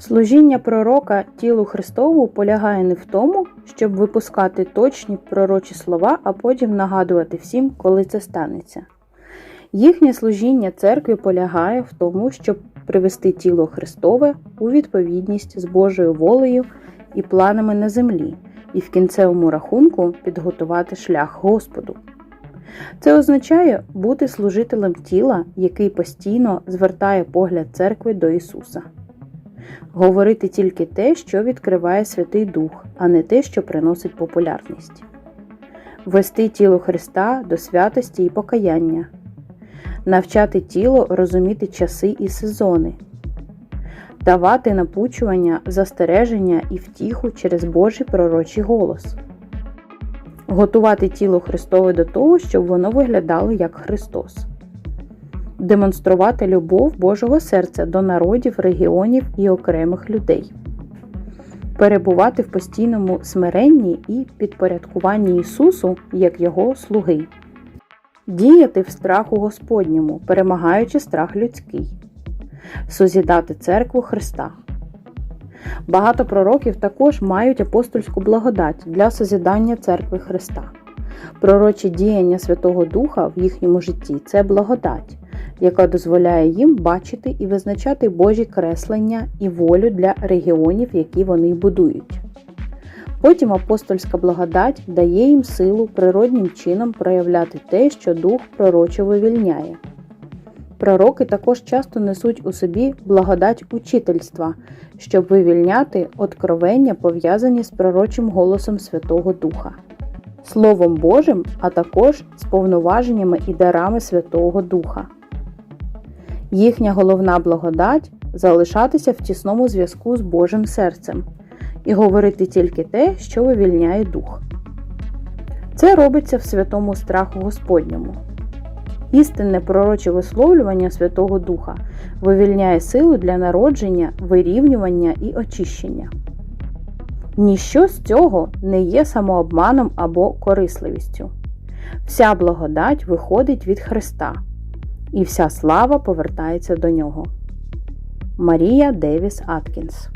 Служіння пророка тілу Христову полягає не в тому, щоб випускати точні пророчі слова, а потім нагадувати всім, коли це станеться. Їхнє служіння церкві полягає в тому, щоб привести тіло Христове у відповідність з Божою волею і планами на землі, і в кінцевому рахунку підготувати шлях Господу. Це означає бути служителем тіла, який постійно звертає погляд церкви до Ісуса. Говорити тільки те, що відкриває Святий Дух, а не те, що приносить популярність. Вести тіло Христа до святості і покаяння, навчати тіло розуміти часи і сезони, давати напучування, застереження і втіху через Божий пророчий голос, готувати тіло Христове до того, щоб воно виглядало як Христос демонструвати любов Божого серця до народів, регіонів і окремих людей, перебувати в постійному смиренні і підпорядкуванні Ісусу як Його слуги, діяти в страху Господньому, перемагаючи страх людський, созідати церкву Христа. Багато пророків також мають апостольську благодать для созідання церкви Христа. Пророчі діяння Святого Духа в їхньому житті це благодать, яка дозволяє їм бачити і визначати Божі креслення і волю для регіонів, які вони будують. Потім апостольська благодать дає їм силу природнім чином проявляти те, що Дух пророчо вивільняє. Пророки також часто несуть у собі благодать учительства, щоб вивільняти откровення, пов'язані з пророчим голосом Святого Духа, Словом Божим, а також з повноваженнями і дарами Святого Духа. Їхня головна благодать залишатися в тісному зв'язку з Божим серцем і говорити тільки те, що вивільняє дух. Це робиться в святому страху Господньому. Істинне пророче висловлювання Святого Духа вивільняє силу для народження, вирівнювання і очищення. Ніщо з цього не є самообманом або корисливістю. Вся благодать виходить від Христа і вся слава повертається до нього. Марія Девіс Аткінс